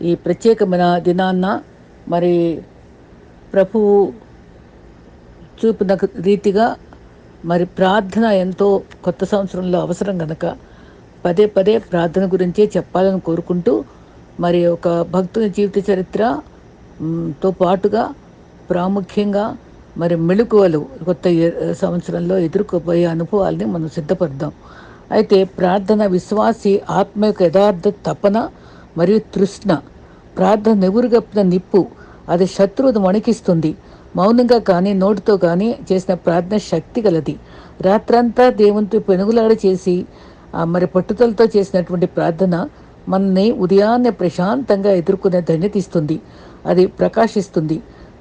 ఈ ప్రత్యేకమైన దినాన్న మరి ప్రభువు చూపిన రీతిగా మరి ప్రార్థన ఎంతో కొత్త సంవత్సరంలో అవసరం కనుక పదే పదే ప్రార్థన గురించే చెప్పాలని కోరుకుంటూ మరి ఒక భక్తుని జీవిత చరిత్ర తో పాటుగా ప్రాముఖ్యంగా మరి మెళుకువలు కొత్త సంవత్సరంలో ఎదుర్కోబోయే అనుభవాల్ని మనం సిద్ధపడదాం. అయితే ప్రార్థన విశ్వాసి ఆత్మ యొక్క యథార్థ తపన మరియు తృష్ణ. ప్రార్థన నెగురుగప్పిన నిప్పు. అది శత్రువును వణికిస్తుంది. మౌనంగా కానీ నోటితో కానీ చేసిన ప్రార్థన శక్తి గలది. రాత్రంతా దేవునితో పెనుగులాడ చేసి మరి పట్టుదలతో చేసినటువంటి ప్రార్థన మనని ఉదయాన్నే ప్రశాంతంగా ఎదుర్కొనే ధన్యత ఇస్తుంది. అది ప్రకాశిస్తుంది.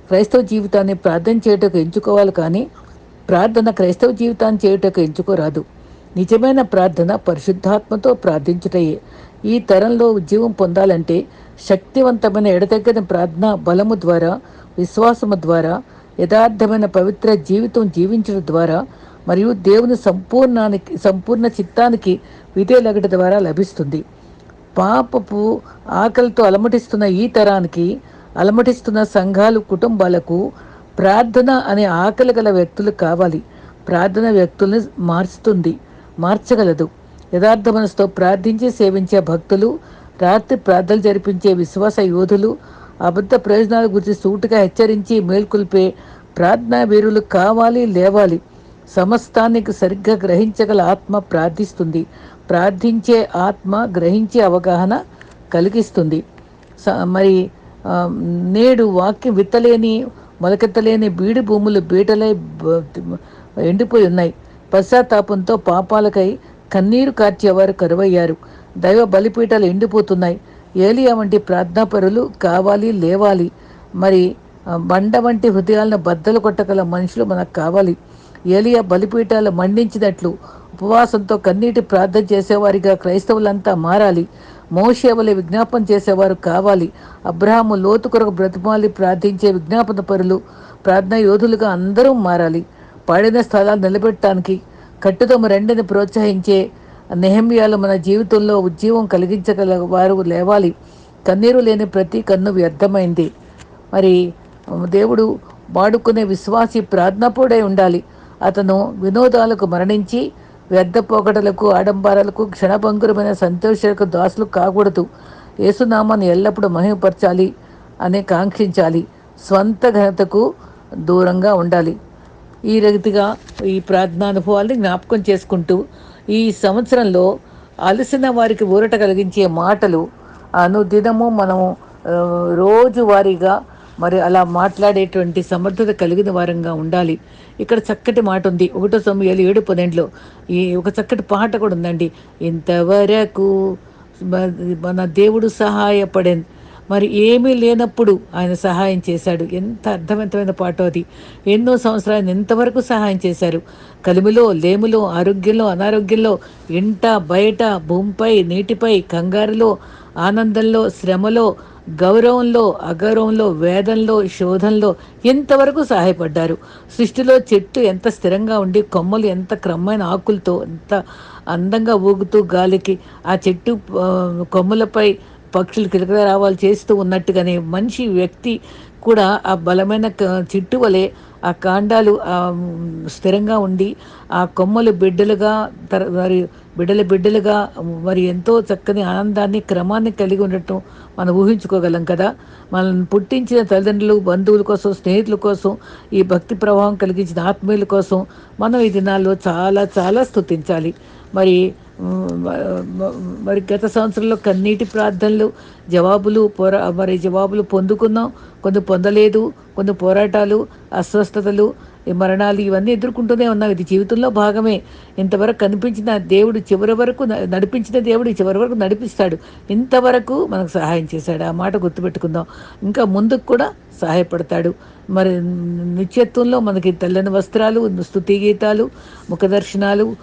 క్రైస్తవ జీవితాన్ని ప్రార్థన చేయటకు ఎంచుకోవాలి కానీ ప్రార్థన క్రైస్తవ జీవితాన్ని చేయుటకు ఎంచుకోరాదు. నిజమైన ప్రార్థన పరిశుద్ధాత్మతో ప్రార్థించుటయే. ఈ తరంలో ఉద్యోగం పొందాలంటే శక్తివంతమైన ఎడతెగని ప్రార్థన బలము ద్వారా విశ్వాసము ద్వారా యథార్థమైన పవిత్ర జీవితం జీవించడం ద్వారా మరియు దేవుని సంపూర్ణానికి సంపూర్ణ చిత్తానికి విధేయులగట ద్వారా లభిస్తుంది. పాపపు ఆకలితో అలమటిస్తున్న ఈ తరానికి అలమటిస్తున్న సంఘాలు కుటుంబాలకు ప్రార్థన అనే ఆకలి గల వ్యక్తులు కావాలి. ప్రార్థన వ్యక్తుల్ని మార్చుతుంది మార్చగలదు. యథార్థ మనసుతో ప్రార్థించి సేవించే భక్తులు రాత్రి ప్రార్థనలు జరిపించే విశ్వాస యోధులు అబద్ధ ప్రయోజనాల గురించి సూటుగా హెచ్చరించి మేల్కొల్పే ప్రార్థనా వీరులు కావాలి లేవాలి. సమస్తానికి సరిగ్గా గ్రహించగల ఆత్మ ప్రార్థిస్తుంది. ప్రార్థించే ఆత్మ గ్రహించే అవగాహన కలిగిస్తుంది. స- మరి నేడు వాక్యం విత్తలేని మొలకెత్తలేని బీడు భూములు బీటలై ఎండిపోయి ఉన్నాయి. పశ్చాత్తాపంతో పాపాలకై కన్నీరు కార్చేవారు కరువయ్యారు. దైవ బలిపీఠాలు ఎండిపోతున్నాయి. ఏలియా వంటి ప్రార్థనాపరులు కావాలి లేవాలి. మరి బండ వంటి హృదయాలను బద్దలు కొట్టగల మనుషులు మనకు కావాలి. ఏలియా బలిపీఠాలు మండించినట్లు ఉపవాసంతో కన్నీటి ప్రార్థన చేసేవారిగా క్రైస్తవులంతా మారాలి. మోషేవలే విజ్ఞాపన చేసేవారు కావాలి. అబ్రహాము లోతు కొరకు బ్రతిమాలి ప్రార్థించే విజ్ఞాపన పరులు ప్రార్థనా యోధులుగా అందరూ మారాలి. పాడిన స్థలాలు నిలబెట్టడానికి కట్టుదమ రెండని ప్రోత్సహించే నెహమ్యాలు మన జీవితంలో ఉజ్జీవం కలిగించగల వారు లేవాలి. కన్నీరు లేని ప్రతి కన్ను వ్యర్థమైంది. మరి దేవుడు వాడుకునే విశ్వాసి ప్రార్థనపూడై ఉండాలి. అతను వినోదాలకు మరణించి వ్యర్థ పోకడలకు ఆడంబరాలకు క్షణభంగురమైన సంతోషాలకు దాసులు కాకూడదు. యేసునామాన్ని ఎల్లప్పుడూ మహిమపరచాలి అని కాంక్షించాలి. స్వంత ఘనతకు దూరంగా ఉండాలి. ఈ రీతిగా ఈ ప్రార్థనానుభవాల్ని జ్ఞాపకం చేసుకుంటూ ఈ సంవత్సరంలో అలసిన వారికి ఊరట కలిగించే మాటలు అనుదినము మనము రోజువారీగా మరి అలా మాట్లాడేటువంటి సమర్థత కలిగిన వారంగా ఉండాలి. ఇక్కడ చక్కటి మాట ఉంది. ఒకటో సమయాలు ఏడు పన్నెండులో ఈ ఒక చక్కటి పాట కూడా ఉందండి. ఇంతవరకు మన దేవుడు సహాయపడేది మరి ఏమీ లేనప్పుడు ఆయన సహాయం చేశాడు. ఎంత అర్థవంతమైన పాట అది. ఎన్నో సంవత్సరాలు ఎంతవరకు సహాయం చేశారు? కలిమిలో లేములో ఆరోగ్యంలో అనారోగ్యంలో ఇంట బయట భూమిపై నీటిపై కంగారులో ఆనందంలో శ్రమలో గౌరవంలో అగౌరవంలో వేదంలో శోధంలో ఎంతవరకు సహాయపడ్డారు? సృష్టిలో చెట్టు ఎంత స్థిరంగా ఉండి కొమ్మలు ఎంత క్రమమైన ఆకులతో ఎంత అందంగా ఊగుతూ గాలికి ఆ చెట్టు కొమ్మలపై పక్షులు కిలకల రావాలు చేస్తూ ఉన్నట్టుగానే మనిషి వ్యక్తి కూడా ఆ బలమైన క- వలె ఆ కాండాలు స్థిరంగా ఉండి ఆ కొమ్మలు బిడ్డలుగా తర మరి బిడ్డల బిడ్డలుగా మరి ఎంతో చక్కని ఆనందాన్ని క్రమాన్ని కలిగి ఉండటం మనం ఊహించుకోగలం కదా. మనల్ని పుట్టించిన తల్లిదండ్రులు బంధువుల కోసం స్నేహితుల కోసం ఈ భక్తి ప్రవాహం కలిగించిన ఆత్మీయుల కోసం మనం ఈ దినాల్లో చాలా చాలా స్తుతించాలి. మరి మరి గత సంవత్సరంలో కన్నీటి ప్రార్థనలు జవాబులు పోరా మరి జవాబులు పొందుకున్నాం. కొన్ని పొందలేదు కొన్ని పోరాటాలు అస్వస్థతలు మరణాలు ఇవన్నీ ఎదుర్కొంటూనే ఉన్నాం. ఇది జీవితంలో భాగమే. ఇంతవరకు కనిపించిన దేవుడు చివరి వరకు నడిపించిన దేవుడు చివరి వరకు నడిపిస్తాడు. ఇంతవరకు మనకు సహాయం చేశాడు. ఆ మాట గుర్తుపెట్టుకుందాం. ఇంకా ముందుకు కూడా సహాయపడతాడు. మరి నిత్యత్వంలో మనకి తెల్లని వస్త్రాలు స్తుతి గీతాలు ముఖదర్శనాలు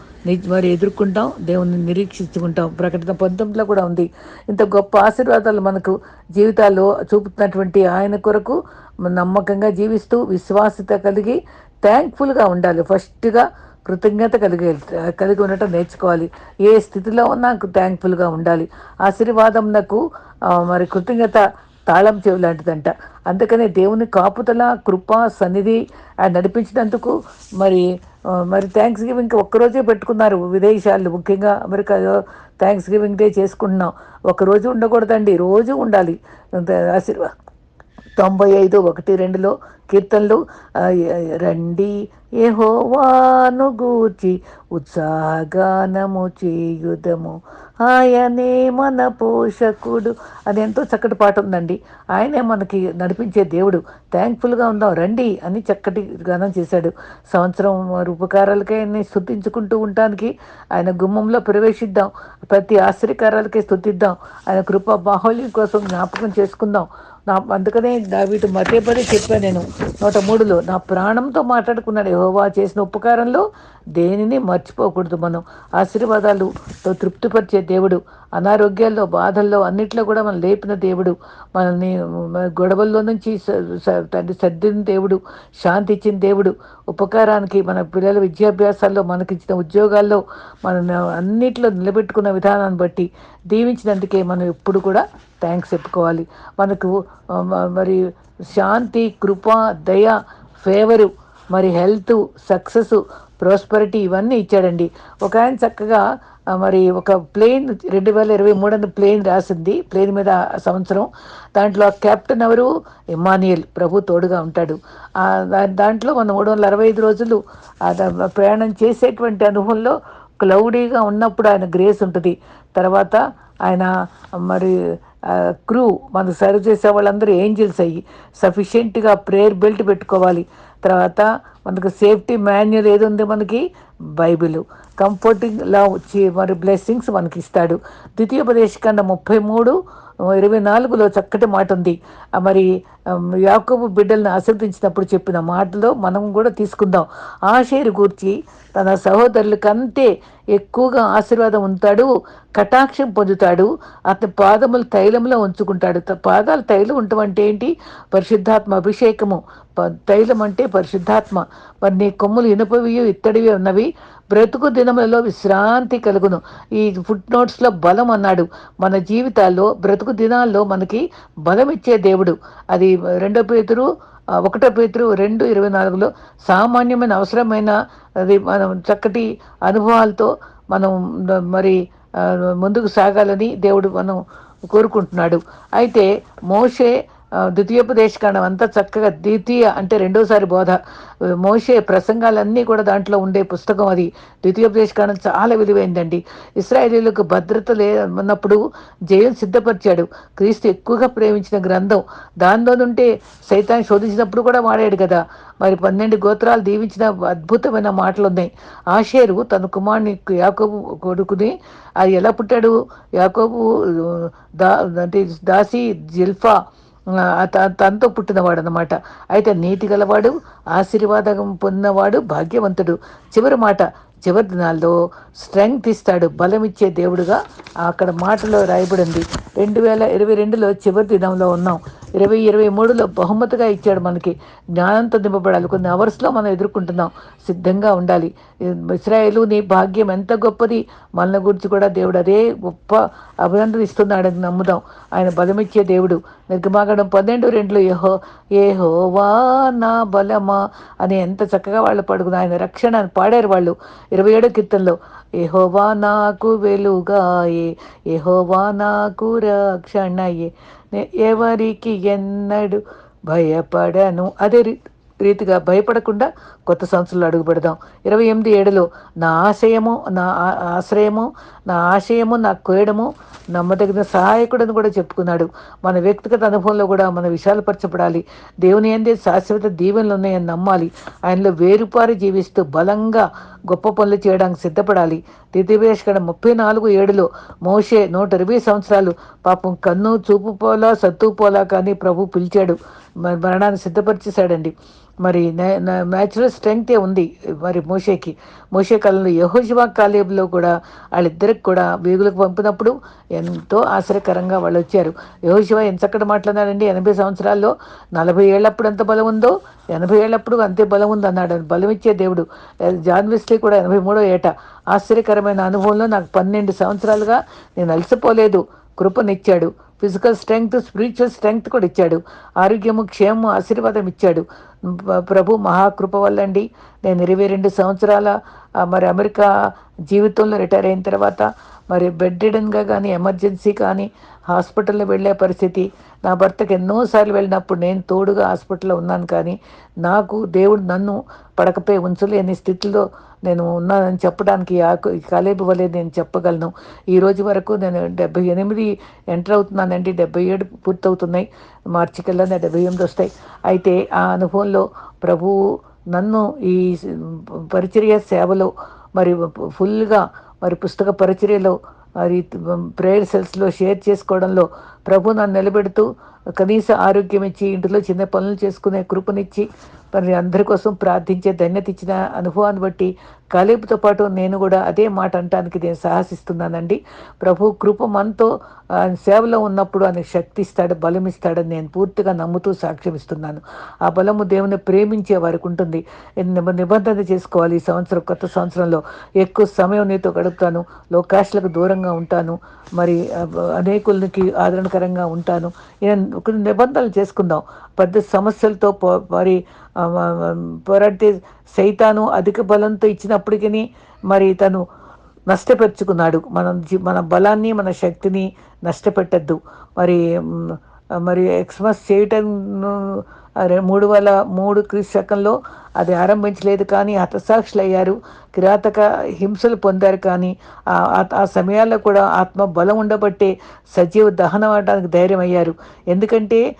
మరి ఎదుర్కొంటాం దేవుని నిరీక్షించుకుంటాం. ప్రకటన పంతొమ్మిదిలో కూడా ఉంది. ఇంత గొప్ప ఆశీర్వాదాలు మనకు జీవితాల్లో చూపుతున్నటువంటి ఆయన కొరకు నమ్మకంగా జీవిస్తూ విశ్వాసత కలిగి థ్యాంక్ఫుల్గా ఉండాలి. ఫస్ట్గా కృతజ్ఞత కలిగి కలిగి ఉండటం నేర్చుకోవాలి. ఏ స్థితిలో ఉన్నా థ్యాంక్ఫుల్గా ఉండాలి. ఆశీర్వాదం నాకు మరి కృతజ్ఞత తాళం చెవి లాంటిదంట. అందుకనే దేవుని కాపుదల కృప సన్నిధి ఆయన నడిపించినందుకు మరి మరి థ్యాంక్స్ గివింగ్ ఒక్కరోజే పెట్టుకున్నారు విదేశాలు ముఖ్యంగా అమెరికాలో థ్యాంక్స్ గివింగ్ డే చేసుకుంటున్నాం. ఒకరోజు ఉండకూడదండి రోజు ఉండాలి. ఆశీర్వా తొంభై ఐదు ఒకటి రెండులో కీర్తనలు రండి యెహోవాను గూర్చి ఉత్సాహగానము చేయుదము. ఆయనే మన పోషకుడు అది ఎంతో చక్కటి పాట ఉందండి. ఆయనే మనకి నడిపించే దేవుడు. థ్యాంక్ఫుల్గా ఉందాం రండి అని చక్కటి గానం చేశాడు. సంవత్సరం రూపకారాలకే ఉపకారాలకే ఆయన్ని ఉండటానికి ఆయన గుమ్మంలో ప్రవేశిద్దాం. ప్రతి ఆశ్చర్యకారాలకే స్థుతిద్దాం. ఆయన కృప బాహుల్యం కోసం జ్ఞాపకం చేసుకుందాం. నా అందుకనే వీటి మధ్య చెప్పాను నేను. నూట మూడులో నా ప్రాణంతో మాట్లాడుకున్నాడు యహోవా చేసిన ఉపకారంలో దేనిని మర్చిపోకూడదు మనం. ఆశీర్వాదాలుతో తృప్తిపరిచే దేవుడు అనారోగ్యాల్లో బాధల్లో అన్నిట్లో కూడా మనం లేపిన దేవుడు మనల్ని గొడవల్లో నుంచి తండ్రి సర్దిన దేవుడు శాంతి ఇచ్చిన దేవుడు ఉపకారానికి మన పిల్లల విద్యాభ్యాసాల్లో మనకిచ్చిన ఉద్యోగాల్లో మన అన్నిట్లో నిలబెట్టుకున్న విధానాన్ని బట్టి దీవించినందుకే మనం ఎప్పుడు కూడా థ్యాంక్స్ చెప్పుకోవాలి. మనకు మరి శాంతి కృప దయ ఫేవరు మరి హెల్త్ సక్సెస్ ప్రాస్పరిటీ ఇవన్నీ ఇచ్చాడండి. ఒక ఆయన చక్కగా మరి ఒక ప్లేన్ రెండు వేల ఇరవై మూడు ప్లేన్ రాసింది ప్లేన్ మీద ఆ సంవత్సరం. దాంట్లో ఆ కెప్టెన్ ఎవరు? ఇమానియల్ ప్రభు తోడుగా ఉంటాడు. దాంట్లో మనం మూడు వందల అరవై ఐదు రోజులు ప్రయాణం చేసేటువంటి అనుభవంలో క్లౌడీగా ఉన్నప్పుడు ఆయన గ్రేస్ ఉంటుంది. తర్వాత ఆయన మరి క్రూ మనకు సర్వ్ చేసే వాళ్ళందరూ ఏంజిల్స్ అయ్యి సఫిషియెంట్గా ప్రేయర్ బెల్ట్ పెట్టుకోవాలి. తర్వాత మనకు సేఫ్టీ మాన్యువల్ ఏది ఉంది మనకి? బైబిల్. కంఫర్టింగ్ లవ్ మరి బ్లెస్సింగ్స్ మనకి ఇస్తాడు ద్వితీయోపదేశకాండ ముప్పై మూడు ఇరవై నాలుగులో చక్కటి మాట ఉంది. మరి యాకోబు బిడ్డలను ఆశీర్వదించినప్పుడు చెప్పిన మాటలో మనం కూడా తీసుకుందాం. ఆశేరు గూర్చి తన సహోదరులకంతే ఎక్కువగా ఆశీర్వాదం ఉంటాడు కటాక్షం పొందుతాడు అతని పాదములు తైలంలో ఉంచుకుంటాడు. త- పాదాలు తైలం ఉండటం అంటే ఏంటి? పరిశుద్ధాత్మ అభిషేకము. ప- తైలం అంటే పరిశుద్ధాత్మ. మరి నీ కొమ్ములు ఇనుపవి ఇత్తడివి ఉన్నవి. బ్రతుకు దినములలో విశ్రాంతి కలుగును. ఈ ఫుట్ నోట్స్లో బలం అన్నాడు. మన జీవితాల్లో బ్రతుకు దినాల్లో మనకి బలం ఇచ్చే దేవుడు. అది రెండో పేతురు ఒకటో పేతురు రెండు ఇరవై నాలుగులో సామాన్యమైన అవసరమైన అది మనం చక్కటి అనుభవాలతో మనం మరి ముందుకు సాగాలని దేవుడు మనం కోరుకుంటున్నాడు. అయితే మోషే ద్వితీయోపదేశకాండం అంతా చక్కగా ద్వితీయ అంటే రెండోసారి బోధ. మోసే మోషే ప్రసంగాలన్నీ కూడా దాంట్లో ఉండే పుస్తకం అది. ద్వితీయోపదేశకాండం చాలా విలువైందండి. ఇస్రాయేలీలకు భద్రత లే ఉన్నప్పుడు జయం సిద్ధపరిచాడు. క్రీస్తు ఎక్కువగా ప్రేమించిన గ్రంథం. దానిలో నుంటే సైతాన్ని శోధించినప్పుడు కూడా వాడాడు కదా. మరి పన్నెండు గోత్రాలు దీవించిన అద్భుతమైన మాటలు ఉన్నాయి ఆషేరు తన కుమారుని యాకోబు కొడుకుని అది ఎలా పుట్టాడు? యాకోబు దా అంటే దాసి జిల్ఫా తనతో పుట్టినవాడు అనమాట అయితే నీతి గలవాడు ఆశీర్వాదం పొందినవాడు భాగ్యవంతుడు. చివరి మాట చివరి దినాల్లో స్ట్రెంగ్త్ ఇస్తాడు బలం ఇచ్చే దేవుడుగా అక్కడ మాటలో రాయబడింది. రెండు వేల ఇరవై రెండులో చివరి దినంలో ఉన్నాం. ఇరవై ఇరవై మూడులో బహుమతిగా ఇచ్చాడు మనకి. జ్ఞానంతో నింపబడాలి. కొన్ని అవర్స్లో మనం ఎదుర్కొంటున్నాం. సిద్ధంగా ఉండాలి. ఇస్రాయేలు నీ భాగ్యం ఎంత గొప్పది? మన గురించి కూడా దేవుడు అదే గొప్ప అభినందన ఇస్తున్నాడని నమ్ముదాం. ఆయన బలమిచ్చే దేవుడు. నిర్గమాగడం పన్నెండు రెండులో ఏహో ఏహో వా నా బలమా? అని ఎంత చక్కగా వాళ్ళు పడుకున్నారు. ఆయన రక్షణ అని పాడారు వాళ్ళు. ఇరవై ఏడో కీర్తనలో ఎహోవా నాకు వెలుగాయే ఎహోవా నాకు రక్షణయే ఎవరికి ఎన్నడు భయపడను. అదే రీ- రీతిగా భయపడకుండా కొత్త సంవత్సరంలో అడుగు పెడదాం ఇరవై ఎనిమిది ఏడులో నా ఆశయము నా ఆశ్రయము నా ఆశయము నా కోయడము నమ్మదగిన సహాయకుడని కూడా చెప్పుకున్నాడు. మన వ్యక్తిగత అనుభవంలో కూడా మన విశాలపరచబడాలి. దేవుని అందే శాశ్వత దీవెనలు ఉన్నాయని నమ్మాలి. ఆయనలో వేరుపారి జీవిస్తూ బలంగా గొప్ప పనులు చేయడానికి సిద్ధపడాలి. ద్వితీయోపదేశకాండం ముప్పై నాలుగు ఏడులో మోషే నూట ఇరవై సంవత్సరాలు పాపం కన్ను చూపు పోలా సత్తు పోలా కానీ ప్రభు పిలిచాడు. మరణాన్ని సిద్ధపరిచేశాడండి. మరి న్యాచురల్ స్ట్రెంగ్తే ఉంది మరి మోషేకి. మోషే కాలంలో యహోశివా కాలేబులో కూడా వాళ్ళిద్దరికి కూడా బీగులకు పంపినప్పుడు ఎంతో ఆశ్చర్యకరంగా వాళ్ళు వచ్చారు. యహోశివ ఎంత చక్కటి మాట్లాడారండి ఎనభై సంవత్సరాల్లో నలభై ఏళ్ళప్పుడు ఎంత బలం ఉందో ఎనభై ఏళ్ళప్పుడు అంతే బలం ఉంది అన్నాడు బలం ఇచ్చే దేవుడు. జాన్ వెస్లీ కూడా ఎనభై మూడో ఏట. ఆశ్చర్యకరమైన అనుభవంలో నాకు పన్నెండు సంవత్సరాలుగా నేను అలసిపోలేదు. కృపనిచ్చాడు. ఫిజికల్ స్ట్రెంగ్త్ స్పిరిచువల్ స్ట్రెంగ్త్ కూడా ఇచ్చాడు. ఆరోగ్యము క్షేమము ఆశీర్వాదం ఇచ్చాడు. ప్రభు మహాకృప వల్లండి. నేను ఇరవై రెండు సంవత్సరాల మరి అమెరికా జీవితంలో రిటైర్ అయిన తర్వాత మరి బెడ్ రిడన్గా కానీ ఎమర్జెన్సీ కానీ హాస్పిటల్లో వెళ్ళే పరిస్థితి. నా భర్తకు ఎన్నోసార్లు వెళ్ళినప్పుడు నేను తోడుగా హాస్పిటల్లో ఉన్నాను కానీ నాకు దేవుడు నన్ను పడకపై ఉంచలేని స్థితిలో నేను ఉన్నానని చెప్పడానికి ఆకు కలేబు వలె నేను చెప్పగలను. ఈ రోజు వరకు నేను డెబ్బై ఎనిమిది ఎంటర్ అవుతున్నానండి. డెబ్బై ఏడు పూర్తవుతున్నాయి. మార్చికల్లా నా డెబ్బై ఎనిమిది వస్తాయి. అయితే ఆ అనుభవంలో ప్రభువు నన్ను ఈ పరిచర్య సేవలో మరి ఫుల్గా మరి పుస్తక పరిచర్యలో ప్రేయర్ సెల్స్లో షేర్ చేసుకోవడంలో ప్రభు నన్ను నిలబెడుతూ కనీస ఆరోగ్యం ఇచ్చి ఇంటిలో చిన్న పనులు చేసుకునే కృపనిచ్చి మరి అందరి కోసం ప్రార్థించే ధన్యత ఇచ్చిన అనుభవాన్ని బట్టి కాలేపుతో పాటు నేను కూడా అదే మాట అంటానికి నేను సాహసిస్తున్నానండి. ప్రభు కృప మనతో ఆయన సేవలో ఉన్నప్పుడు ఆయన శక్తి ఇస్తాడు బలం ఇస్తాడని నేను పూర్తిగా నమ్ముతూ సాక్ష్యం ఇస్తున్నాను ఆ బలము దేవుని ప్రేమించే వారికి ఉంటుంది. నిబంధన చేసుకోవాలి ఈ సంవత్సరం కొత్త సంవత్సరంలో. ఎక్కువ సమయం నీతో గడుపుతాను లోకాశలకు దూరంగా ఉంటాను మరి అనేకులకి ఆదరణకరంగా ఉంటాను. కొన్ని నిబంధనలు చేసుకుందాం. పెద్ద సమస్యలతో పో మరి పోరాడితే సైతాను అధిక బలంతో ఇచ్చినప్పటికీ మరి తను నష్టపెరుచుకున్నాడు. మనం మన బలాన్ని మన శక్తిని నష్టపెట్టద్దు. మరి మరి ఎక్స్మస్ చేయటం మూడు వేల మూడు క్రీస్తు శకంలో అది ఆరంభించలేదు కానీ హతసాక్షులు అయ్యారు కిరాతక హింసలు పొందారు కానీ ఆ- ఆ- సమయాల్లో కూడా ఆత్మ బలం ఉండబట్టే సజీవ దహనం అవడానికి ధైర్యం అయ్యారు ఎందుకంటే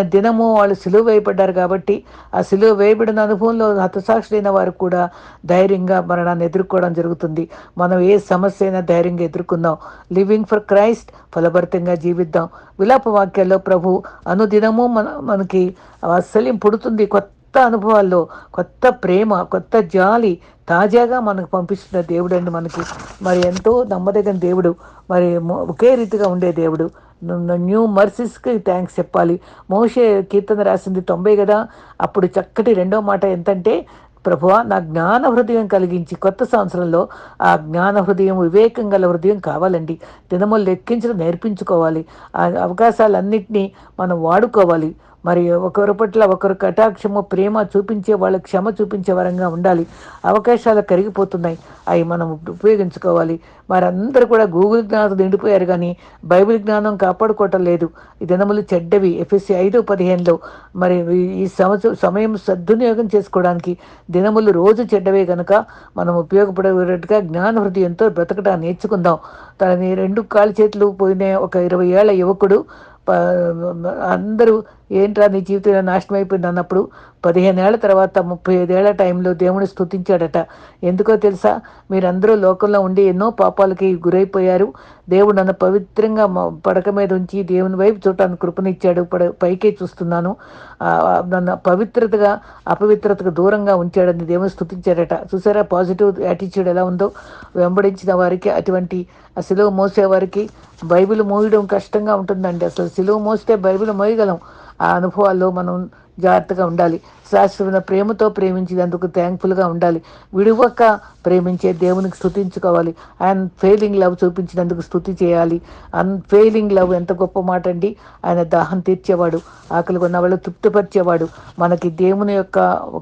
దినము వాళ్ళు సిలువ వేయబడ్డారు కాబట్టి ఆ సిలువ వేయబడిన అనుభవంలో హతసాక్షులైన వారు కూడా ధైర్యంగా మరణాన్ని ఎదుర్కోవడం జరుగుతుంది. మనం ఏ సమస్య అయినా ధైర్యంగా ఎదుర్కొందాం. లివింగ్ ఫర్ క్రైస్ట్ ఫలభరితంగా జీవిద్దాం. విలాప వాక్యాల్లో ప్రభు అనుదినము మన మనకి వాత్సల్యం పుడుతుంది కొత్త అనుభవాల్లో కొత్త ప్రేమ కొత్త జాలి తాజాగా మనకు పంపిస్తున్న దేవుడు అండి మనకి. మరి ఎంతో నమ్మదగిన దేవుడు మరి ఒకే రీతిగా ఉండే దేవుడు. న్యూ మర్సిస్కి థ్యాంక్స్ చెప్పాలి. మోషే కీర్తన రాసింది తొంభై కదా అప్పుడు చక్కటి రెండో మాట ఎంతంటే ప్రభువా నా జ్ఞాన హృదయం కలిగించి కొత్త సంవత్సరంలో ఆ జ్ఞాన హృదయం వివేకం గల హృదయం కావాలండి. దినములు లెక్కించడం నేర్పించుకోవాలి. ఆ అవకాశాలన్నింటినీ మనం వాడుకోవాలి. మరియు ఒకరి పట్ల ఒకరు కటాక్షము ప్రేమ చూపించే వాళ్ళ క్షమ చూపించే వరంగా ఉండాలి. అవకాశాలు కరిగిపోతున్నాయి. అవి మనం ఉపయోగించుకోవాలి. వారందరూ కూడా గూగుల్ జ్ఞానం నిండిపోయారు కానీ బైబిల్ జ్ఞానం కాపాడుకోవటం లేదు. ఈ దినములు చెడ్డవి. ఎఫ్ఎస్సి ఐదు పదిహేనులో మరి ఈ- సంవత్సరం సమయం సద్వినియోగం చేసుకోవడానికి దినములు రోజు చెడ్డవే కనుక మనం ఉపయోగపడేటట్టుగా జ్ఞాన హృదయంతో బ్రతకడం నేర్చుకుందాం. తనని రెండు కాలు చేతులు పోయిన ఒక ఇరవై ఏళ్ళ యువకుడు ప- అందరూ ఏంట్రా నీ జీవితంలో నాశనం అయిపోయింది అన్నప్పుడు? పదిహేను ఏళ్ళ తర్వాత ముప్పై ఐదేళ్ళ టైంలో దేవుని స్థుతించాడట ఎందుకో తెలుసా? మీరందరూ లోకంలో ఉండి ఎన్నో పాపాలకి గురైపోయారు. దేవుడు నన్ను పవిత్రంగా పడక మీద ఉంచి దేవుని వైపు చూడటానికి కృపనిచ్చాడు. పడ పైకే చూస్తున్నాను. నన్ను పవిత్రతగా అపవిత్రతకు దూరంగా ఉంచాడని దేవుని స్థుతించాడట చూసారా? పాజిటివ్ యాటిట్యూడ్ ఎలా ఉందో? వెంబడించిన వారికి అటువంటి ఆ సిలువ మోసేవారికి బైబిల్ మోయడం కష్టంగా ఉంటుందండి. అసలు సిలువ మోస్తే బైబిల్ మోయగలం. ఆ అనుభవాల్లో మనం జాగ్రత్తగా ఉండాలి. శాశ్వతమైన ప్రేమతో ప్రేమించినందుకు థ్యాంక్ఫుల్గా ఉండాలి. విడువక ప్రేమించే దేవునికి స్థుతించుకోవాలి ఆయన ఫెయిలింగ్ లవ్ చూపించినందుకు స్థుతి చేయాలి. అన్ ఫెయిలింగ్ లవ్ ఎంత గొప్ప మాట అండి ఆయన దాహం తీర్చేవాడు. ఆకలి కొన్న వాళ్ళు తృప్తిపరిచేవాడు. మనకి దేవుని యొక్క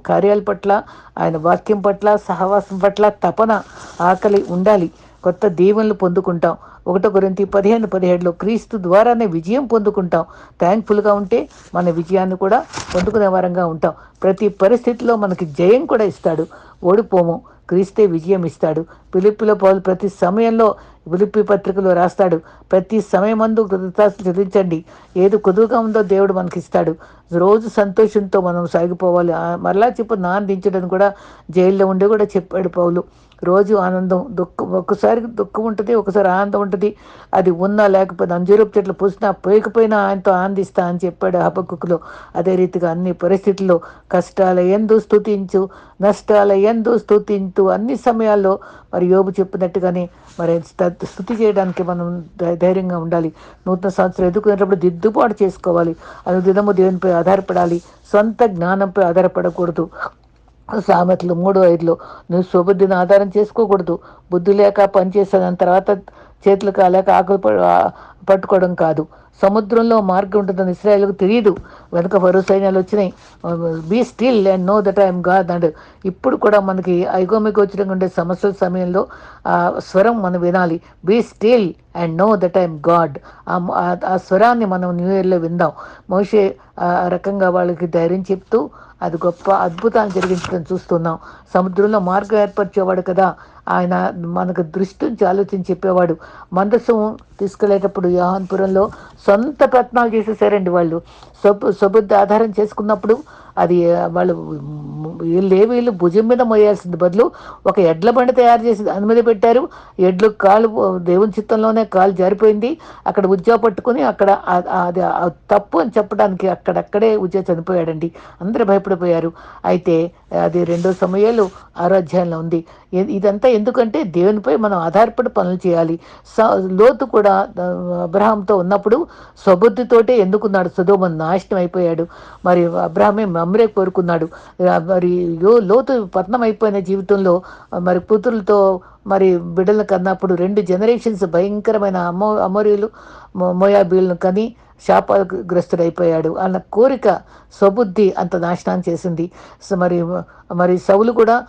కార్యాల పట్ల ఆయన వాక్యం పట్ల సహవాసం పట్ల తపన ఆకలి ఉండాలి. కొత్త దీవెనలు పొందుకుంటాం. ఒకటో గురించి పదిహేను పదిహేడులో క్రీస్తు ద్వారానే విజయం పొందుకుంటాం. థ్యాంక్ఫుల్గా ఉంటే మన విజయాన్ని కూడా పొందుకునే వారంగా ఉంటాం. ప్రతి పరిస్థితిలో మనకి జయం కూడా ఇస్తాడు. ఓడిపోము. క్రీస్తే విజయం ఇస్తాడు. పిలిపిలో పౌలు ప్రతి సమయంలో పిలిపి పత్రికలో రాస్తాడు. ప్రతి సమయమందు కృతజ్ఞతలు చెల్లించండి. ఏది కొదువుగా ఉందో దేవుడు మనకి ఇస్తాడు రోజు సంతోషంతో మనం సాగిపోవాలి. మరలా చెప్పు నాందించడం కూడా జైల్లో ఉండి కూడా చెప్పాడు పౌలు. రోజు ఆనందం దుఃఖం ఒక్కసారి దుఃఖం ఉంటుంది ఒకసారి ఆనందం ఉంటుంది. అది ఉన్నా లేకపోయినా అంజూరపు చెట్లు పూసినా పోయకపోయినా ఆయనతో ఆనందిస్తా అని చెప్పాడు హబక్కులో. అదే రీతిగా అన్ని పరిస్థితుల్లో కష్టాల ఎందు స్థుతించు నష్టాల ఎందు స్థుతించు అన్ని సమయాల్లో మరి యోబు చెప్పినట్టుగానే మరి స్థుతి చేయడానికి మనం ధై- ధైర్యంగా ఉండాలి. నూతన సంవత్సరం ఎదుర్కొనేటప్పుడు దిద్దుబాటు చేసుకోవాలి. అనుదినము దేవునిపై ఆధారపడాలి. సొంత జ్ఞానంపై ఆధారపడకూడదు. సామెతలు మూడో ఐదులో నువ్వు స్వబుద్ధిని ఆధారం చేసుకోకూడదు. బుద్ధి లేక పనిచేసిన తర్వాత చేతులు కాలేక ఆకులు పట్టుకోవడం కాదు. సముద్రంలో మార్గం ఉంటుందని ఇస్రాయల్కు తెలియదు వెనుక వరు సైన్యాలు వచ్చినాయి. Be still and know that I'm God and ఇప్పుడు కూడా మనకి ఐగోమికి వచ్చిన ఉండే సమస్యల సమయంలో ఆ స్వరం మనం వినాలి. Be still and know that I'm God. ఆ స్వరాన్ని మనం న్యూ ఇయర్లో విందాం. మోషే ఆ రకంగా వాళ్ళకి ధైర్యం చెప్తూ అది గొప్ప అద్భుతాన్ని జరిగించడం చూస్తున్నాం. సముద్రంలో మార్గం ఏర్పరిచేవాడు కదా. ఆయన మనకు దృష్టి నుంచి ఆలోచించి చెప్పేవాడు. మందసం తీసుకెళ్ళేటప్పుడు యోహాన్పురంలో సొంత ప్రయత్నాలు చేసేసారండి వాళ్ళు. సొబ్ సబుద్ధి ఆధారం చేసుకున్నప్పుడు అది వాళ్ళు వీళ్ళు వీళ్ళు భుజం మీద మోయాల్సింది బదులు ఒక ఎడ్ల బండి తయారు చేసి దాని మీద పెట్టారు. ఎడ్లు కాలు దేవుని చిత్తంలోనే కాలు జారిపోయింది. అక్కడ ఉజ్జా పట్టుకుని అక్కడ అది తప్పు అని చెప్పడానికి అక్కడక్కడే ఉజ్జా చనిపోయాడండి. అందరూ భయపడిపోయారు. అయితే అది రెండో సమయాలు ఆరాధ్యాయంలో ఉంది. ఇ- ఇదంతా ఎందుకంటే దేవునిపై మనం ఆధారపడి పనులు చేయాలి. స- లోతు కూడా అబ్రహాంతో ఉన్నప్పుడు స్వబుద్ధితోటే ఎందుకున్నాడు? సుధోమన్ నాశనం అయిపోయాడు. మరి అబ్రహమే మమ్రే కోరుకున్నాడు. మరి యో లోతు పతనం అయిపోయిన జీవితంలో మరి కూతురులతో మరి బిడ్డలను కన్నప్పుడు రెండు జనరేషన్స్ భయంకరమైన అమో అమోరీలు మోయాబీలను కని శాపగ్రస్తుడైపోయాడు. అన్న కోరిక స్వబుద్ధి అంత నాశనం చేసింది. మరి మరి సవులు కూడా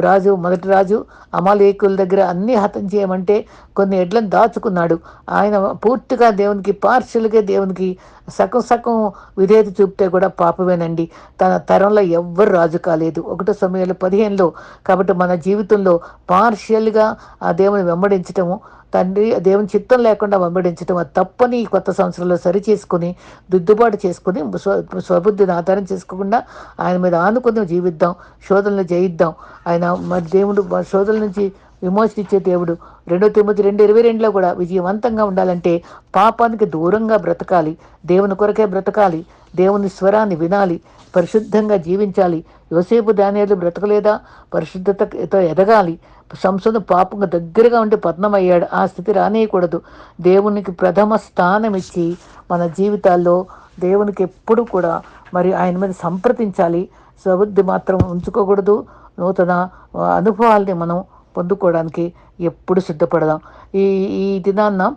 రాజు మొదటి రాజు అమాలేకుల దగ్గర అన్నీ హతం చేయమంటే కొన్ని ఎడ్లను దాచుకున్నాడు. ఆయన పూర్తిగా దేవునికి పార్షల్గా దేవునికి సగం సగం విధేయత చూపితే కూడా పాపమేనండి. తన తరంలో ఎవ్వరు రాజు కాలేదు. ఒకటో సమయంలో పదిహేనులో కాబట్టి మన జీవితంలో పార్షియల్గా ఆ దేవుని వెంబడించటము తండ్రి దేవుని చిత్తం లేకుండా వెంబడించడం అది తప్పని ఈ కొత్త సంవత్సరంలో సరి చేసుకుని దిద్దుబాటు చేసుకుని స్వ స్వబుద్ధిని ఆధారం చేసుకోకుండా ఆయన మీద ఆనుకుని జీవిద్దాం శోధనలు జయిద్దాం. ఆయన మరి దేవుడు మా శోధనల నుంచి విమోచన ఇచ్చే దేవుడు. రెండో తొమ్మిది రెండు ఇరవై రెండులో కూడా విజయవంతంగా ఉండాలంటే పాపానికి దూరంగా బ్రతకాలి దేవుని కొరకే బ్రతకాలి దేవుని స్వరాన్ని వినాలి పరిశుద్ధంగా జీవించాలి. యోసేపు ధాన్యాలు బ్రతకలేదా? పరిశుద్ధతతో ఎదగాలి. సంసను పాపంగా దగ్గరగా ఉండి పతనమయ్యాడు. ఆ స్థితి రానేయకూడదు. దేవునికి ప్రథమ స్థానం ఇచ్చి మన జీవితాల్లో దేవునికి ఎప్పుడు కూడా మరి ఆయన మీద సంప్రదించాలి. సబుద్ధి మాత్రం ఉంచుకోకూడదు. నూతన అనుభవాల్ని మనం పొందుకోవడానికి ఎప్పుడు సిద్ధపడదాం. ఈ ఈ దినాన్న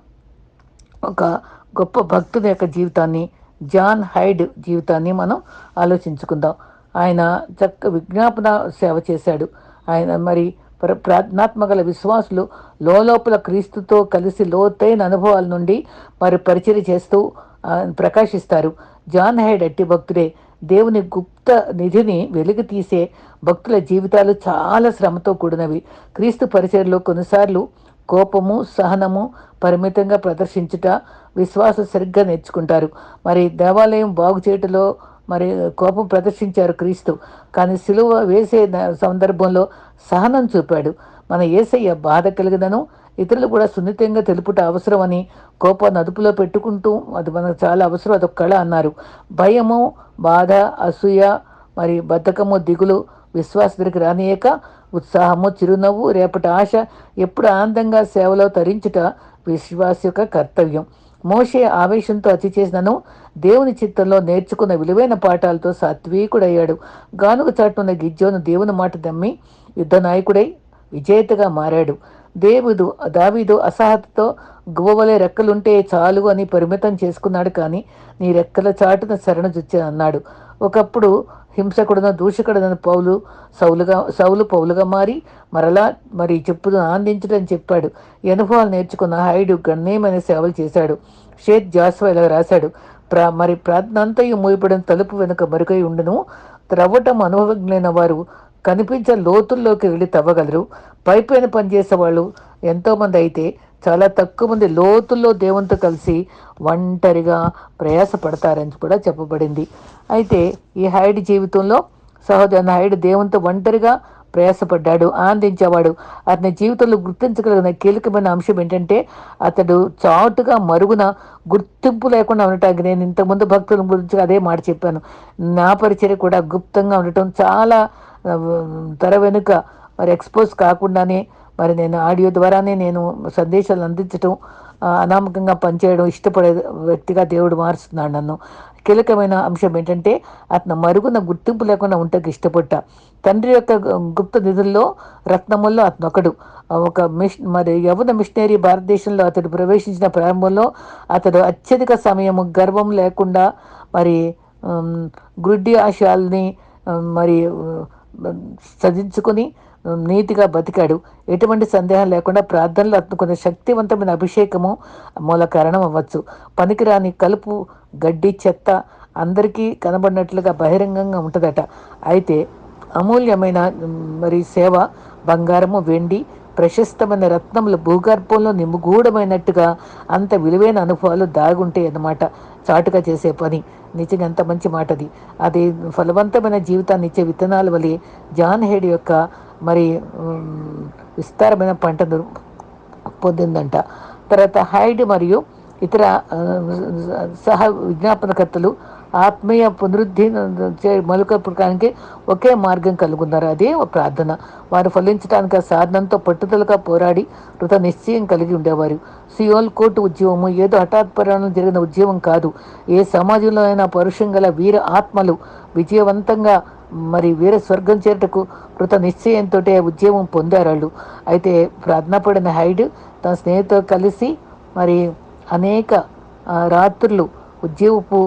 ఒక గొప్ప భక్తుని యొక్క జీవితాన్ని జాన్ హైడ్ జీవితాన్ని మనం ఆలోచించుకుందాం. ఆయన చక్క విజ్ఞాపన సేవ చేశాడు. ఆయన మరి ప్ర ప్రార్థనాత్మకల విశ్వాసులు లోపల క్రీస్తుతో కలిసి లోతైన అనుభవాల నుండి మరి పరిచయం చేస్తూ ప్రకాశిస్తారు. జాన్ హైడ్ అట్టి భక్తుడే. దేవుని గుప్త నిధిని వెలుగు తీసే భక్తుల జీవితాలు చాలా శ్రమతో కూడినవి. క్రీస్తు పరిచయలో కొన్నిసార్లు కోపము సహనము పరిమితంగా ప్రదర్శించుట విశ్వాసం సరిగ్గా నేర్చుకుంటారు. మరి దేవాలయం బాగు చేయటలో మరి కోపం ప్రదర్శించారు క్రీస్తు. కానీ సిలువ వేసే సందర్భంలో సహనం చూపాడు. మన ఏసయ్య బాధ కలిగినను ఇతరులు కూడా సున్నితంగా తెలుపుట అవసరమని కోపాన్ని అదుపులో పెట్టుకుంటూ అది మనకు చాలా అవసరం అదొక కళ అన్నారు. భయము బాధ అసూయ మరి బద్ధకము దిగులు విశ్వాస దగ్గరికి రానియక ఉత్సాహము చిరునవ్వు రేపటి ఆశ ఎప్పుడు ఆనందంగా సేవలో తరించుట విశ్వాస యొక్క కర్తవ్యం. మోషే ఆవేశంతో అతి చేసినను దేవుని చిత్తంలో నేర్చుకున్న విలువైన పాఠాలతో సాత్వికుడయ్యాడు. గానుగ చాటున్న గిజ్జోను దేవుని మాట దమ్మి యుద్ధ నాయకుడై విజేతగా మారాడు. దేవుడు దావీదు అసహతతో గువ్వవలే రెక్కలుంటే చాలు అని పరిమితం చేసుకున్నాడు కానీ నీ రెక్కల చాటున శరణ జుచ్చే అన్నాడు ఒకప్పుడు హింసకుడున దూషకుడున పౌలు సౌలుగా సౌలు పౌలుగా మారి మరలా మరి చెప్పును ఆనందించడని చెప్పాడు. అనుభవాలు నేర్చుకున్న హైడు గణనీయమైన సేవలు చేశాడు. షేక్ జాస్వా ఇలా రాశాడు. ప్రా మరి ప్రార్థనంతయు మూయపడిన తలుపు వెనుక మరుగై ఉండును. త్రవ్వటం అనుభవజ్ఞైన వారు కనిపించే లోతుల్లోకి వెళ్ళి తవ్వగలరు. పైపైన పనిచేసే వాళ్ళు ఎంతోమంది అయితే చాలా తక్కువ మంది లోతుల్లో దేవునితో కలిసి ఒంటరిగా ప్రయాసపడతారని కూడా చెప్పబడింది. అయితే ఈ హైడ్ జీవితంలో సహజ హైడ్ దేవునితో ఒంటరిగా ప్రయాసపడ్డాడు ఆనందించేవాడు. అతని జీవితంలో గుర్తించగలిగిన కీలకమైన అంశం ఏంటంటే అతడు చాటుగా మరుగున గుర్తింపు లేకుండా ఉండటానికి నేను ఇంతకుముందు భక్తుల గురించి అదే మాట చెప్పాను. నా పరిచర్య కూడా గుప్తంగా ఉండటం చాలా తెర వెనుక మరి ఎక్స్పోజ్ కాకుండానే మరి నేను ఆడియో ద్వారానే నేను సందేశాలు అందించడం అనామకంగా పనిచేయడం ఇష్టపడే వ్యక్తిగా దేవుడు మారుస్తున్నాడు నన్ను. కీలకమైన అంశం ఏంటంటే అతను మరుగున గుర్తింపు లేకుండా ఉంటకు ఇష్టపడ్డా. తండ్రి యొక్క గుప్త నిధుల్లో రత్నముల్లో అతను ఒకడు ఒక మిష్ మరి యవన మిషనరీ భారతదేశంలో అతడు ప్రవేశించిన ప్రారంభంలో అతడు అత్యధిక సమయము గర్వం లేకుండా మరి గుడ్డి ఆశయాల్ని మరి ఉమ్, సదించుకొని నీతిగా బతికాడు. ఎటువంటి సందేహం లేకుండా ప్రార్థనలు అత్తుకున్న శక్తివంతమైన అభిషేకము మూల కారణం అవ్వచ్చు. పనికిరాని కలుపు గడ్డి చెత్త అందరికీ కనబడినట్లుగా బహిరంగంగా ఉంటుందట. అయితే అమూల్యమైన మరి సేవ బంగారము వెండి ప్రశస్తమైన రత్నములు భూగర్భంలో నిమ్ముగూఢమైనట్టుగా అంత విలువైన అనుభవాలు దాగుంటాయి అన్నమాట. చాటుగా చేసే పని నిజంగా ఎంత మంచి మాట అది అది ఫలవంతమైన జీవితాన్ని ఇచ్చే విత్తనాల వలె జాన్ హెడ్ యొక్క మరి విస్తారమైన పంట పొందిందంట. తర్వాత హైడ్ మరియు ఇతర సహ విజ్ఞాపనకర్తలు ఆత్మీయ పునరుద్ధి మలుకపడానికి ఒకే మార్గం కలుగున్నారు. అదే ప్రార్థన. వారు ఫలించడానికి ఆ సాధనంతో పట్టుదలగా పోరాడి కృత నిశ్చయం కలిగి ఉండేవారు. సియోల్ కోర్టు ఉద్యమము ఏదో హఠాత్ పరిణామం జరిగిన ఉద్యమం కాదు. ఏ సమాజంలో అయినా పరుషం గల వీర ఆత్మలు విజయవంతంగా మరి వీర స్వర్గం చేరటకు కృత నిశ్చయంతో ఉద్యమం పొందారు వాళ్ళు అయితే ప్రార్థన పడిన హైడ్ తన స్నేహితుతో కలిసి మరి అనేక రాత్రులు ఉద్యోగపు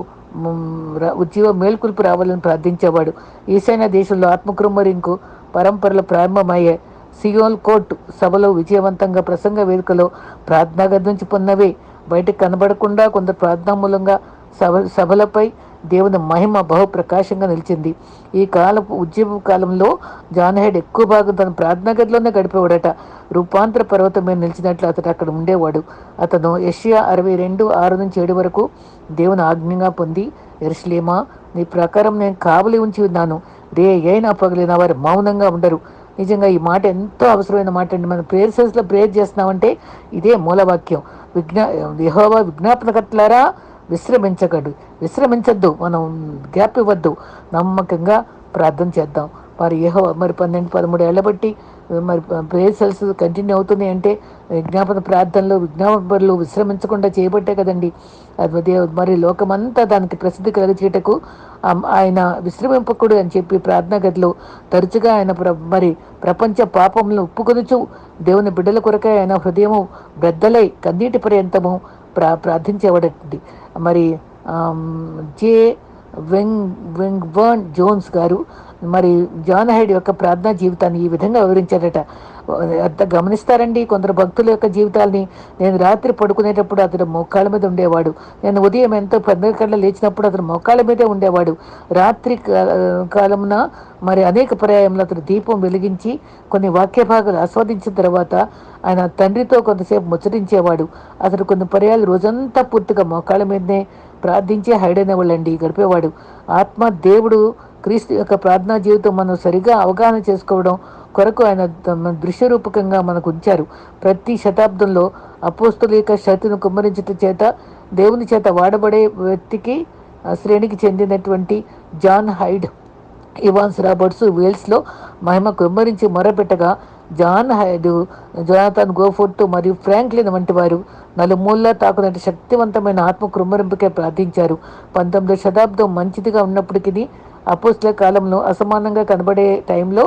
ఉద్యోగ మేల్కొల్పు రావాలని ప్రార్థించేవాడు. ఈశాన్య దేశంలో ఆత్మకృమ్మరింకు పరంపరలు ప్రారంభమయ్యే సియోల్ కోర్టు సభలో విజయవంతంగా ప్రసంగ వేదికలో ప్రార్థనా గది నుంచి పొన్నవే బయటకు కనబడకుండా కొందరు ప్రార్థన మూలంగా సభ సభలపై దేవుని మహిమ బహు ప్రకాశంగా నిలిచింది. ఈ కాలపు ఉద్యమ కాలంలో జాన్ హెడ్ ఎక్కువ భాగం తన ప్రార్థనా గదిలోనే గడిపేవాడట. రూపాంతర పర్వతం మీద నిలిచినట్లు అతడు అక్కడ ఉండేవాడు. అతను ఏషియా అరవై రెండు ఆరు నుంచి ఏడు వరకు దేవుని ఆజ్ఞగా పొంది ఎరుసలేమా నీ ప్రకారం నేను కావలి ఉంచి ఉన్నాను. రే అయినా పగిలిన వారు మౌనంగా ఉండరు. నిజంగా ఈ మాట ఎంతో అవసరమైన మాట అండి. మనం ప్రేయర్ ప్రేయర్ చేస్తున్నామంటే ఇదే మూలవాక్యం. విజ్ఞా యెహోవా విజ్ఞాపనకర్తలారా విశ్రమించగడు విశ్రమించద్దు. మనం గ్యాప్ ఇవ్వద్దు. నమ్మకంగా ప్రార్థన చేద్దాం. మరి ఏహో మరి పన్నెండు పదమూడు ఏళ్ళ బట్టి మరి ప్రేయర్ కంటిన్యూ అవుతున్నాయి అంటే విజ్ఞాపన ప్రార్థనలు విజ్ఞాపనలు విశ్రమించకుండా చేయబట్టే కదండి. అది మరి లోకమంతా దానికి ప్రసిద్ధి కలిగచేయటకు ఆయన విశ్రమింపకుడు అని చెప్పి ప్రార్థనా గదిలో తరచుగా ఆయన ప్ర మరి ప్రపంచ పాపములను ఒప్పుకొనుచు దేవుని బిడ్డల కొరకై ఆయన హృదయము బెద్దలై కన్నీటి పర్యంతము ప్రా ప్రార్థించేవాడండి. మరి జే వెంగ్ వెంగ్ వర్న్ జోన్స్ గారు మరి జాన్ హైడ్ యొక్క ప్రార్థనా జీవితాన్ని ఈ విధంగా వివరించారట అంత గమనిస్తారండి కొందరు భక్తుల యొక్క జీవితాల్ని. నేను రాత్రి పడుకునేటప్పుడు అతడు మోకాళ్ళ మీద ఉండేవాడు. నేను ఉదయం ఎంతో పెద్ద కళ్ళ లేచినప్పుడు అతను మోకాళ్ళ మీదే ఉండేవాడు. రాత్రి కాలమున మరి అనేక పర్యాయంలో అతను దీపం వెలిగించి కొన్ని వాక్య భాగాలు ఆస్వాదించిన తర్వాత ఆయన తండ్రితో కొంతసేపు ముచ్చరించేవాడు అతడు కొన్ని పర్యాలు రోజంతా పూర్తిగా మోకాళ్ళ మీదనే ప్రార్థించే హైడైనవాళ్ళండి గడిపేవాడు. ఆత్మ దేవుడు క్రీస్తు యొక్క ప్రార్థనా జీవితం మనం సరిగా అవగాహన చేసుకోవడం కొరకు ఆయన దృశ్యరూపకంగా మనకు ఉంచారు. ప్రతి శతాబ్దంలో అపోస్తుల యొక్క శక్తిని కుమ్మరించట చేత దేవుని చేత వాడబడే వ్యక్తికి శ్రేణికి చెందినటువంటి జాన్ హైడ్ ఇవాన్స్ రాబర్ట్స్ వేల్స్లో మహిమ కుమ్మరించి మొరపెట్టగా జాన్ హైడ్ జొనాథన్ గోఫోర్ట్ మరియు ఫ్రాంక్లిన్ వంటి వారు నలుమూలలా తాకునట్టు శక్తివంతమైన ఆత్మ కుమ్మరింపుకే ప్రార్థించారు. పంతొమ్మిదో శతాబ్దం మంచిదిగా ఉన్నప్పటికీ అపోస్ల కాలంలో అసమానంగా కనబడే టైంలో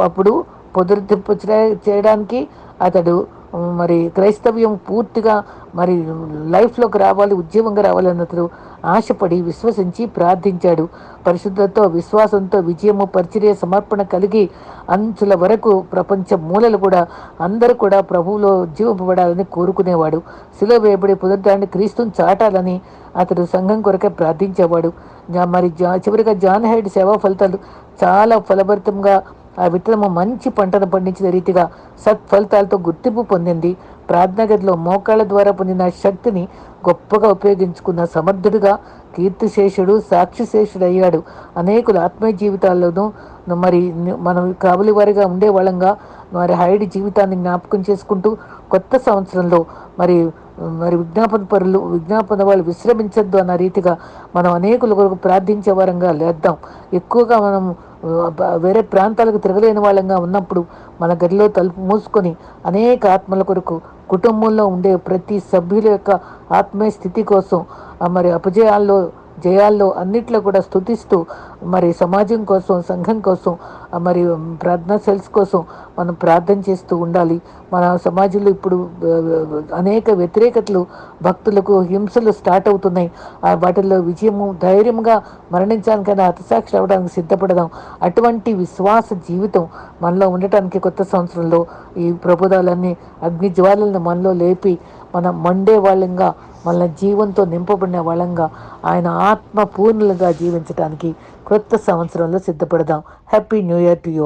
అప్పుడు పొదురుతింపు చేయడానికి అతడు మరి క్రైస్తవ్యం పూర్తిగా మరి లైఫ్లోకి రావాలి ఉద్యమంగా రావాలని అతడు ఆశపడి విశ్వసించి ప్రార్థించాడు. పరిశుద్ధతో విశ్వాసంతో విజయము పరిచర్య సమర్పణ కలిగి అంచుల వరకు ప్రపంచ మూలలు కూడా అందరూ కూడా ప్రభువులో జీవింపబడాలని కోరుకునేవాడు. శిలో వేయబడి పునరుద్ధాన్ని క్రీస్తుని చాటాలని అతడు సంఘం కొరకే ప్రార్థించేవాడు. మరి జా చివరిగా జాన్ హైడ్ సేవా ఫలితాలు చాలా ఫలభరితంగా ఆ విత్తనము మంచి పంటను పండించిన రీతిగా సత్ఫలితాలతో గుర్తింపు పొందింది. ప్రార్థనా గదిలో మోకాళ్ళ ద్వారా పొందిన శక్తిని గొప్పగా ఉపయోగించుకున్న సమర్థుడిగా కీర్తిశేషుడు సాక్షిశేషుడు అయ్యాడు అనేకులు ఆత్మీయ జీవితాల్లోనూ మరి మనం కాబలి వారిగా ఉండేవాళ్ళంగా మరి హైడి జీవితాన్ని జ్ఞాపకం చేసుకుంటూ కొత్త సంవత్సరంలో మరి మరి విజ్ఞాపన పరులు విజ్ఞాపన వాళ్ళు విశ్రమించద్దు అన్న రీతిగా మనం అనేకుల కొరకు ప్రార్థించే వారంగా లేద్దాం. ఎక్కువగా మనం వేరే ప్రాంతాలకు తిరగలేని వాళ్ళంగా ఉన్నప్పుడు మన గదిలో తలుపు మూసుకొని అనేక ఆత్మల కొరకు కుటుంబంలో ఉండే ప్రతి సభ్యుల యొక్క ఆత్మీయ స్థితి కోసం మరి అపజయాల్లో జయాల్లో అన్నిట్లో కూడా స్థుతిస్తూ మరి సమాజం కోసం సంఘం కోసం మరి ప్రార్థనా సెల్స్ కోసం మనం ప్రార్థన చేస్తూ ఉండాలి. మన సమాజంలో ఇప్పుడు అనేక వ్యతిరేకతలు భక్తులకు హింసలు స్టార్ట్ అవుతున్నాయి. ఆ వాటిల్లో విజయము ధైర్యంగా మరణించడానికైనా హతసాక్షి అవడానికి సిద్ధపడదాం. అటువంటి విశ్వాస జీవితం మనలో ఉండటానికి కొత్త సంవత్సరంలో ఈ ప్రబోధాలన్నీ అగ్ని జ్వాలలను మనలో లేపి మనం మండే వాళ్ళంగా మన జీవంతో నింపబడిన వాళ్ళంగా ఆయన ఆత్మ పూర్ణులుగా జీవించడానికి కొత్త సంవత్సరంలో సిద్ధపడదాం. Happy new year to you